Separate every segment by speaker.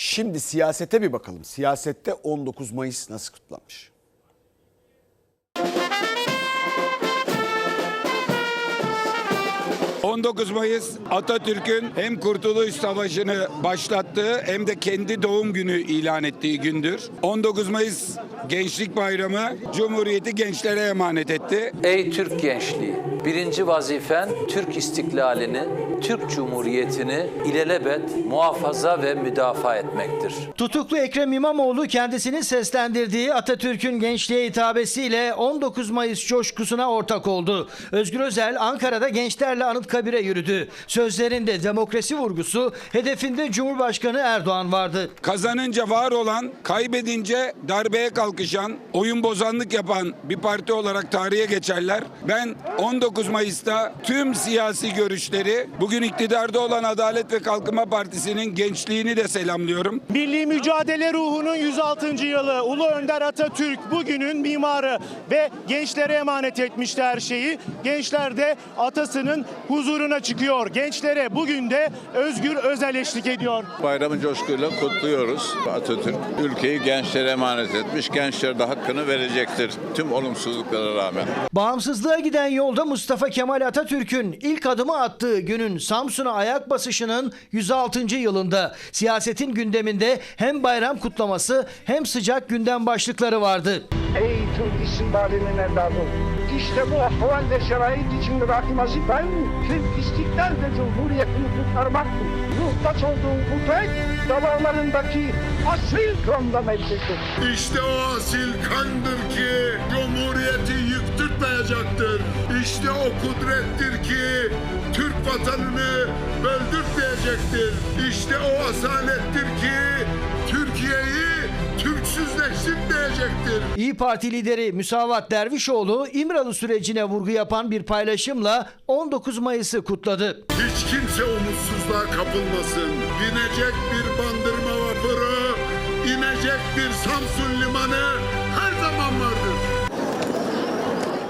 Speaker 1: Şimdi siyasete bir bakalım. Siyasette 19 Mayıs nasıl kutlanmış?
Speaker 2: 19 Mayıs Atatürk'ün hem Kurtuluş Savaşı'nı başlattığı hem de kendi doğum günü ilan ettiği gündür. 19 Mayıs Gençlik Bayramı Cumhuriyeti gençlere emanet etti.
Speaker 3: Ey Türk gençliği, birinci vazifen Türk istiklalini, Türk Cumhuriyeti'ni ilelebet muhafaza ve müdafaa etmektir.
Speaker 4: Tutuklu Ekrem İmamoğlu kendisinin seslendirdiği Atatürk'ün gençliğe hitabesiyle 19 Mayıs coşkusuna ortak oldu. Özgür Özel Ankara'da gençlerle Anıtkabir'e yürüdü. Sözlerinde demokrasi vurgusu, hedefinde Cumhurbaşkanı Erdoğan vardı.
Speaker 2: Kazanınca var olan, kaybedince darbeye kalkışan, oyun bozanlık yapan bir parti olarak tarihe geçerler. Ben 19 Mayıs'ta tüm siyasi görüşleri, bugün iktidarda olan Adalet ve Kalkınma Partisi'nin gençliğini de selamlıyorum.
Speaker 5: Milli mücadele ruhunun 106. yılı Ulu Önder Atatürk bugünün mimarı ve gençlere emanet etmişti her şeyi. Gençler de atasının huzuruna çıkıyor. Gençlere bugün de Özgür Özel eşlik ediyor.
Speaker 6: Bayramı coşkuyla kutluyoruz. Atatürk ülkeyi gençlere emanet etmiş. Gençler de hakkını verecektir tüm olumsuzluklara rağmen.
Speaker 4: Bağımsızlığa giden yolda Mustafa Kemal Atatürk'ün ilk adımı attığı günün Samsun'a ayak basışının 106. yılında siyasetin gündeminde hem bayram kutlaması hem sıcak gündem başlıkları vardı.
Speaker 7: Ey Türk istikbalinin evladı! İşte bu ahval ve şerait içinde rahim vazifen Türk istiklal cumhuriyetini kurtarmaktır. Muhtaç olduğu bu tek damarlarındaki asil kanla mevcuttur.
Speaker 8: İşte o asil kandır ki Cumhuriyeti yıktırtmayacaktır. İşte o kudrettir ki Türk vatanını böldürtmeyecektir. İşte o asalettir ki Türkiye'yi Türksüzleştirmeyecektir.
Speaker 4: İyi Parti lideri Müsavat Dervişoğlu İmralı sürecine vurgu yapan bir paylaşımla 19 Mayıs'ı kutladı.
Speaker 8: Hiç kimse umutsuzluğa kapılmasın. Binecek bir bandırma vapuru, inecek bir Samsun limanı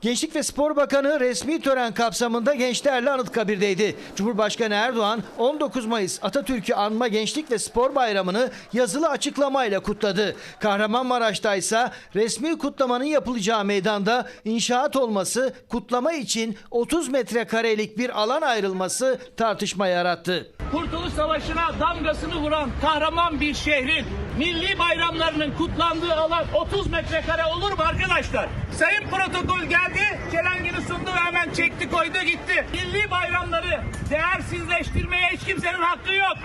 Speaker 4: Gençlik ve Spor Bakanı resmi tören kapsamında gençlerle Anıtkabir'deydi. Cumhurbaşkanı Erdoğan 19 Mayıs Atatürk'ü anma Gençlik ve Spor Bayramı'nı yazılı açıklamayla kutladı. Kahramanmaraş'ta ise resmi kutlamanın yapılacağı meydanda inşaat olması, kutlama için 30 metrekarelik bir alan ayrılması tartışma yarattı.
Speaker 9: Kurtuluş Savaşı'na damgasını vuran kahraman bir şehrin milli bayramlarının kutlandığı alan 30 metrekare olur mu arkadaşlar? Sayın protokol geldi, çelengini sundu ve hemen çekti koydu gitti. Milli bayramları değersizleştirmeye hiç kimsenin hakkı yok.